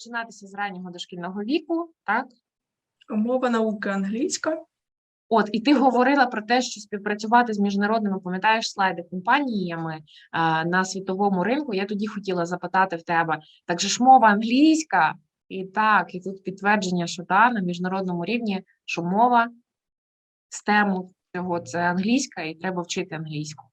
починатися з раннього дошкільного віку, так? Мова науки англійська. От, і ти говорила про те, що співпрацювати з міжнародними, пам'ятаєш, слайди компаніями а, на світовому ринку. Я тоді хотіла запитати в тебе, так же ж мова англійська, і так, і тут підтвердження, що та, на міжнародному рівні, що мова STEM цього це англійська, і треба вчити англійську.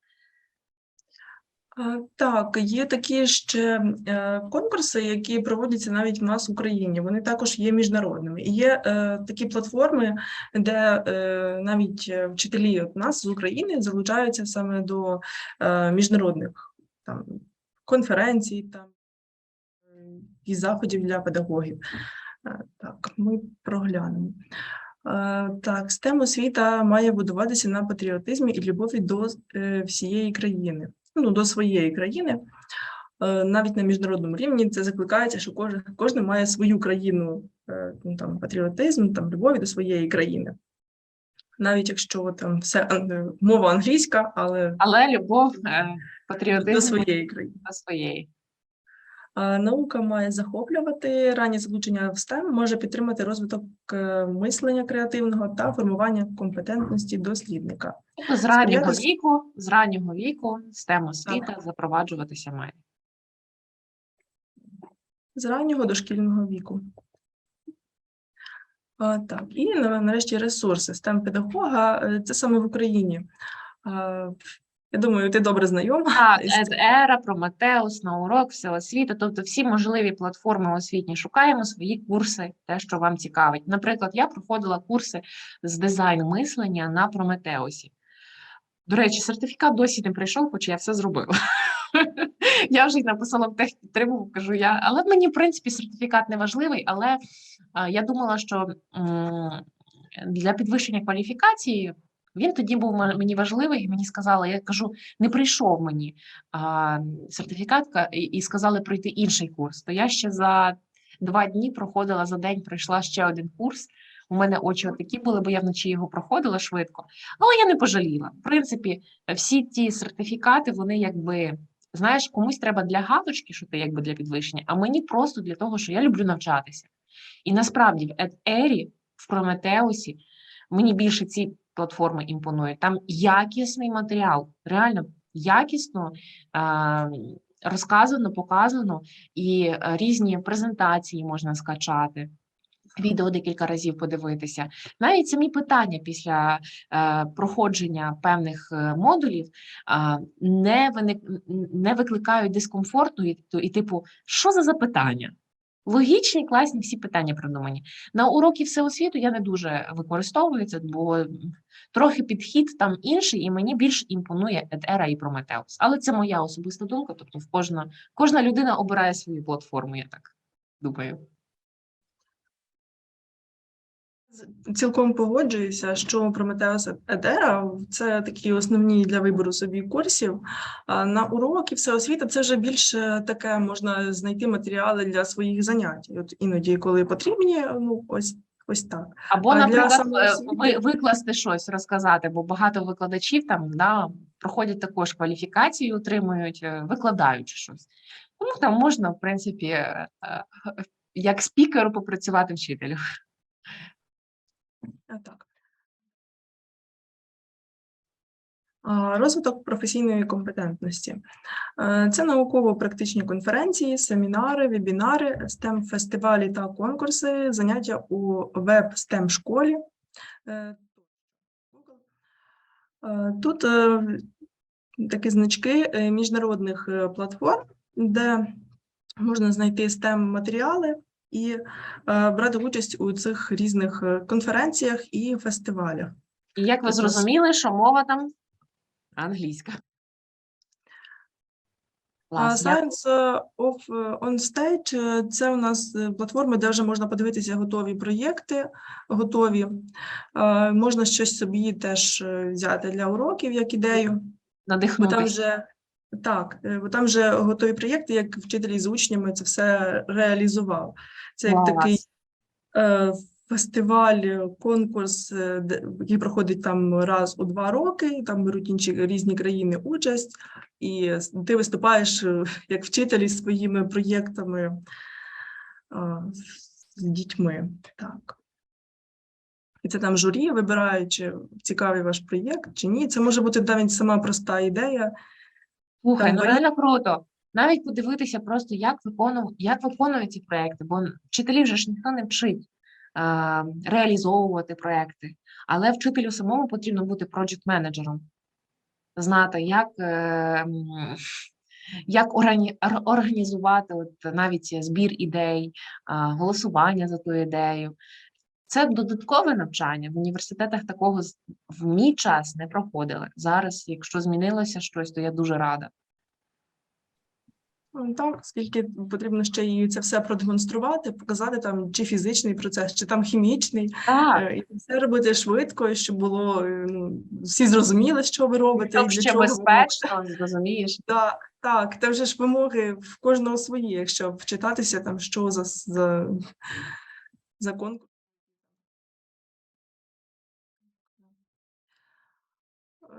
Е, Так, є такі ще е, конкурси, які проводяться навіть в нас в Україні. Вони також є міжнародними. І є е, такі платформи, де е, навіть е, вчителі от нас з України залучаються саме до е, міжнародних там конференцій там і заходів для педагогів. Так, ми проглянемо. Е, Так, STEM освіта має будуватися на патріотизмі і любові до е, всієї країни ну, до своєї країни. Е, Навіть на міжнародному рівні це закликається, що кожен, кожен має свою країну, е, ну, там, патріотизм, там, любові до своєї країни. Навіть якщо там все мова англійська, але Але любов, е, патріотизм до своєї країни. до своєї. Наука має захоплювати раннє залучення в STEM, може підтримати розвиток е, мислення креативного та формування компетентності дослідника. Тобто з раннього Сприяти- віку, з раннього віку STEM освіта запроваджуватися має. з раннього дошкільного віку. А, так, і нарешті ресурси STEM педагога е, це саме в Україні. Я думаю, ти добре знайома. Так. Едера, Прометеус, Наурок, Всеосвіта, тобто всі можливі платформи освітні. Шукаємо свої курси, те, що вам цікавить. Наприклад, я проходила курси з дизайну мислення на Прометеусі. До речі, сертифікат досі не прийшов, хоча я все зробила. Я вже й написала в техпідтримку, кажу я, але мені, в принципі, сертифікат не важливий, але я думала, що для підвищення кваліфікації він тоді був мені важливий, і мені сказали, я кажу, не прийшов мені а, сертифікат і, сказали пройти інший курс. То я ще за два дні проходила за день, пройшла ще один курс. У мене очі такі були, бо я вночі його проходила швидко. Але я не пожаліла. В принципі, всі ті сертифікати, вони якби. Знаєш, комусь треба для галочки, що ти якби для підвищення, а мені просто для того, що я люблю навчатися. І насправді в EdErі, в Прометеусі, мені більше ці платформи імпонують. Там якісний матеріал, реально якісно розказано, показано, і е, різні презентації можна скачати. Відео декілька разів подивитися. Навіть самі питання після е, проходження певних е, модулів а, не, виник, не викликають дискомфорту і, і типу, що за запитання? Логічні, класні всі питання придумані. На уроки всеосвіту я не дуже використовую це, бо трохи підхід там інший, і мені більш імпонує Едера і Прометеус. Але це моя особиста думка. Тобто, в кожна, кожна людина обирає свою платформу, я так думаю. Цілком погоджуюся, що Прометеус Едера це такі основні для вибору собі курсів. На уроки всеосвіта це вже більше таке можна знайти матеріали для своїх занять. От іноді, коли потрібні, ну ось ось так. Або, А наприклад, е, ви, викласти щось, розказати, бо багато викладачів там да, проходять також кваліфікацію, отримують, е, викладаючи щось. Тому там можна, в принципі, е, як спікеру попрацювати вчителю. Так. Розвиток професійної компетентності. Е, Це науково-практичні конференції, семінари, вебінари, STEM-фестивалі та конкурси, заняття у веб-STEM-школі. Е, е, Тут такі значки міжнародних платформ, де можна знайти STEM-матеріали і е, брати участь у цих різних е, конференціях і фестивалях. І як ви зрозуміли, що мова там англійська. Science of е, on Stage це у нас платформи, де вже можна подивитися готові проєкти, готові. Можна щось собі теж взяти для уроків як ідею. Бо там вже так, е, бо там вже готові проєкти, як вчителі з учнями це все реалізував. Це як такий е, фестиваль, е, конкурс, е, де- який проходить там раз у два роки. Там беруть інші різні країни участь, і ти виступаєш е, як вчитель із своїми проєктами. а, з дітьми. Так. І це там журі вибирають, чи цікавий ваш проєкт, чи ні. Це може бути навіть сама проста ідея. Слухай, ну реально круто. Навіть подивитися просто, як виконув, як виконують ці проекти, бо вчителів же ж ніхто не вчить е, реалізовувати проекти, але вчителю самому потрібно бути проджект-менеджером, знати, як, е, як органі, організувати от навіть збір ідей, а, голосування за ту ідею. Це додаткове навчання. В університетах такого в мій час не проходили. Зараз, якщо змінилося щось, то я дуже рада. Ну, Так, скільки потрібно ще і це все продемонструвати, показати там чи фізичний процес, чи там хімічний, Так, Е, і все робити швидко, щоб було е, ну, всі зрозуміли, що ви робите, і ще безпечно, зрозумієш. Так, так, це вже ж вимоги в кожного свої, якщо вчитатися там, що за, за, за конкурс.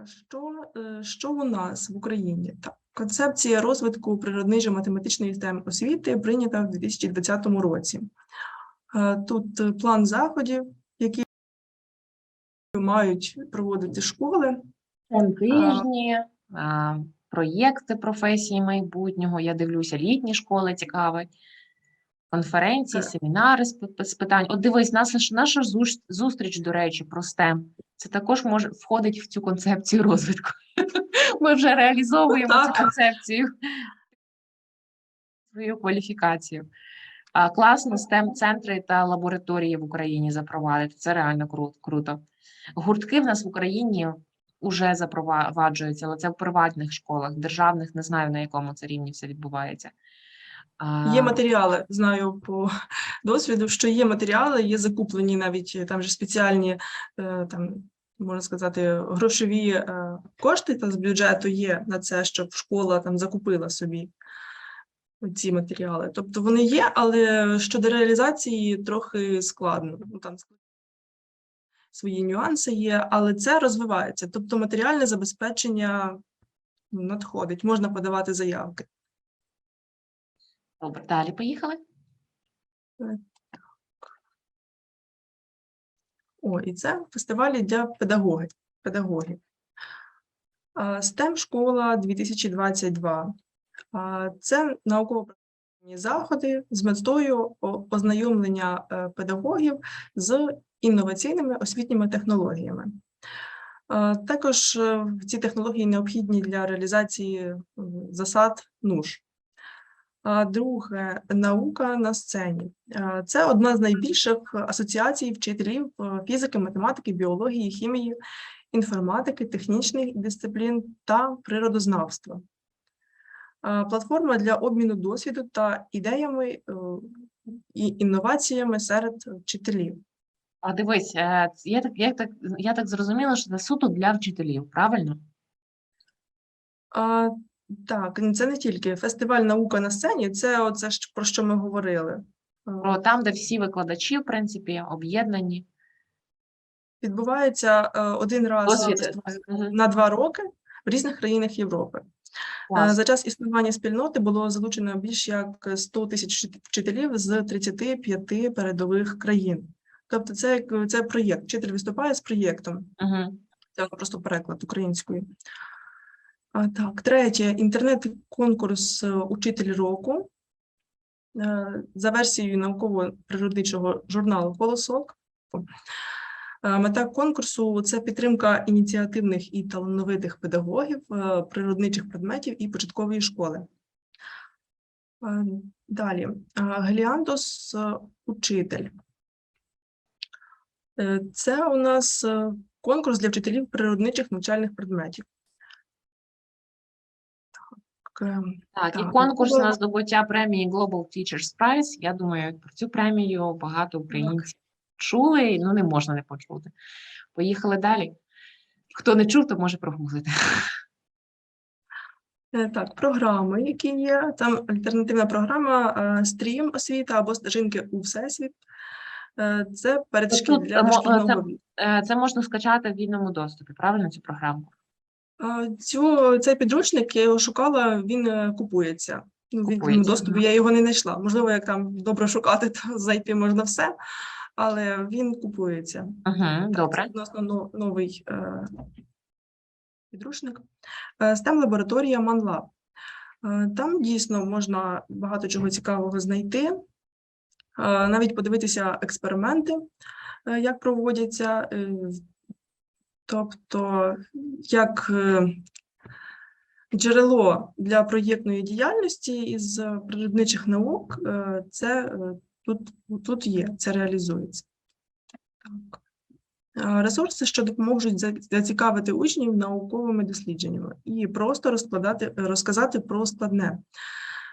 Що, е, що у нас в Україні? Так, концепція розвитку природничо-математичної системи освіти прийнята в 2020 році. Е, Тут е, план заходів, які мають проводити школи. Тижні, проєкти професії майбутнього. Я дивлюся, літні школи цікаві, конференції, семінари з з питань. От дивись, наша, наша зустріч, до речі, про STEM. Це також може входить в цю концепцію розвитку. Ми вже реалізовуємо цю концепцію, свою кваліфікацію. А, класно STEM-центри та лабораторії в Україні запровадити. Це реально кру- круто. Гуртки в нас в Україні вже запроваджуються, але це в приватних школах, державних не знаю на якому це рівні все відбувається. Є матеріали, знаю по досвіду, що є матеріали, є закуплені навіть е, там же спеціальні, е, там, можна сказати, грошові е, кошти та з бюджету є на це, щоб школа там закупила собі ці матеріали. Тобто вони є, але щодо реалізації трохи складно. Ну, там свої нюанси є, але це розвивається. Тобто матеріальне забезпечення ну, надходить, можна подавати заявки. Добре, далі поїхали. О, і це фестивалі для педагогів. педагогів. STEM школа 2022. Це науково заходи з метою ознайомлення е, педагогів з інноваційними освітніми технологіями. Також е, ці технології необхідні для реалізації засад НУШ. А Друге наука на сцені. Це одна з найбільших асоціацій вчителів е, фізики, математики, біології, хімії, інформатики, технічних дисциплін та природознавства. Платформа для обміну досвіду та ідеями е, і інноваціями серед вчителів. А дивись, е, я так, я так, я так зрозуміла, що це суто для вчителів, правильно? А, так, це не тільки фестиваль наука на сцені, це оце про що ми говорили. Про там, де всі викладачі, в принципі, об'єднані. Відбувається е, один раз Досвід. на два роки в різних країнах Європи. Е, Клас. За час існування спільноти було залучено більш як 100 тисяч вчителів з 35 передових країн. Тобто, це це проєкт. Вчитель виступає з проєктом. Мгм. Це просто переклад українською. Так, третє інтернет-конкурс е, Учитель року Е, за версією науково-природничого журналу Колосок. Е, Мета конкурсу це підтримка ініціативних і талановитих педагогів, природничих предметів і початкової школи. Далі Геліандос учитель. Е, Це у нас конкурс для вчителів природничих навчальних предметів. Так, Так, і конкурс на здобуття премії Global Teachers Prize. Я думаю, про цю премію багато українців чули, ну не можна не почути. Поїхали далі. Хто не чув, то може прогуглити. Е, Так, програми, які є. Там альтернативна програма е, стрім освіта або стежинки у всесвіт. Е, Це мо- дошкільного це- Е, Це можна скачати в вільному доступі, правильно цю програму? Цю, цей підручник, я його шукала, він е, купується. Ну, в вільному Купується, я його не знайшла. Можливо, як там добре шукати, то зайти можна все, але він купується. Угу, добре. Це відносно новий е, підручник. Е, STEM лабораторія ManLab. Там дійсно можна багато чого цікавого знайти, навіть подивитися експерименти, як проводяться. Тобто, як е, джерело для проєктної діяльності із природничих наук, е, це е, тут, тут є, це реалізується. Так. Ресурси, що допоможуть зацікавити учнів науковими дослідженнями і просто розкладати, розказати про складне.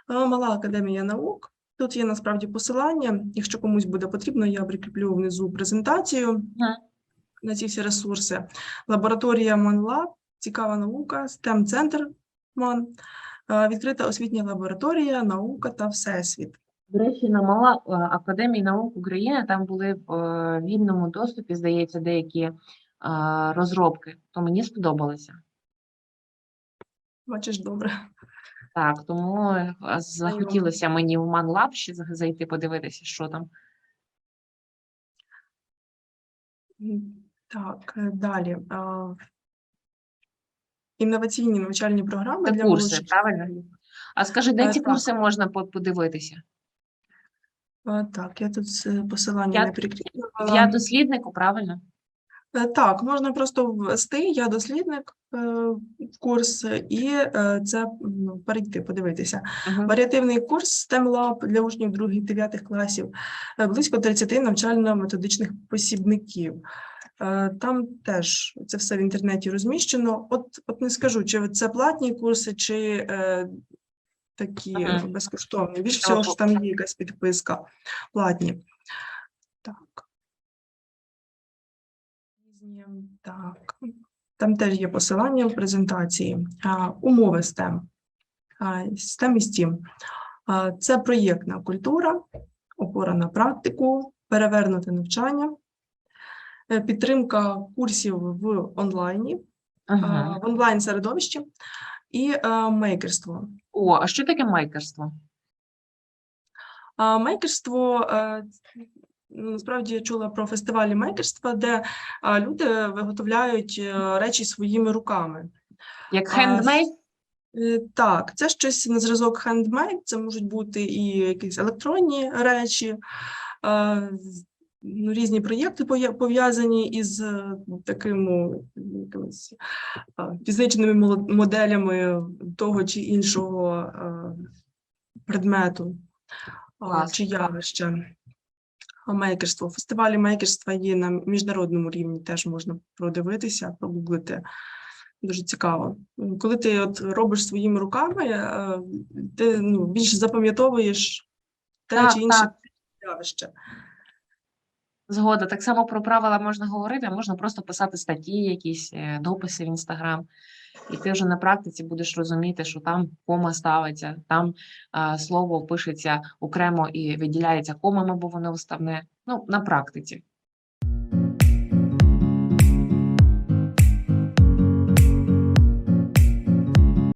Мала академія наук. Тут є насправді посилання. Якщо комусь буде потрібно, я прикріплю внизу презентацію на ці всі ресурси. Лабораторія ManLab, цікава наука, STEM центр МАН, е, відкрита освітня лабораторія, наука та всесвіт. До речі, на мала е, Академії наук України там були в е, вільному доступі, здається, деякі розробки, то мені сподобалося. Бачиш, добре. Так, тому захотілося мені в ManLab ще зайти подивитися, що там. Так, е, далі. Інноваційні навчальні програми Це для курси, молодших. правильно? А скажи, де Е, ці так. курси можна подивитися? А, Так, я тут е, посилання Я- не прикріплювала. Я досліднику, правильно? Е, Так, можна просто ввести я дослідник е, в курс і е, це ну, перейти, подивитися. Мгм. Варіативний курс STEM Lab для учнів 2-9 класів, е, близько 30 навчально-методичних посібників. Е, Там теж це все в інтернеті розміщено. От, от не скажу, чи це платні курси, чи е, такі Мгм. безкоштовні. Більш всього ж там є якась підписка платні. Так. Так. Там теж є посилання в презентації. А, умови STEM. А, STEM і STEAM. А, Це проєктна культура, опора на практику, перевернуте навчання, підтримка курсів в онлайні, Ага. в онлайн середовищі і е, мейкерство. О, а що таке? Мейкерство е, ну, насправді я чула про фестивалі мейкерства, де люди виготовляють е, речі своїми руками. Як хендмейд? Е, Так, це щось на зразок хендмейд, це можуть бути і якісь електронні речі, е, різні проєкти пов'язані із е, такими якимись фізичними моделями того чи іншого е, предмету Клас. чи явища. Мейкерство. Фестивалі мейкерства є на міжнародному рівні, теж можна продивитися, прогуглити. Дуже цікаво. Коли ти от робиш своїми руками, е, ти ну, більш запам'ятовуєш те Так, чи інше так. явище. Згода. Так само про правила можна говорити, а можна просто писати статті, якісь е, дописи в Інстаграм. І ти вже на практиці будеш розуміти, що там кома ставиться, там а, слово пишеться окремо і виділяється комами, бо воно вставне. Ну, на практиці.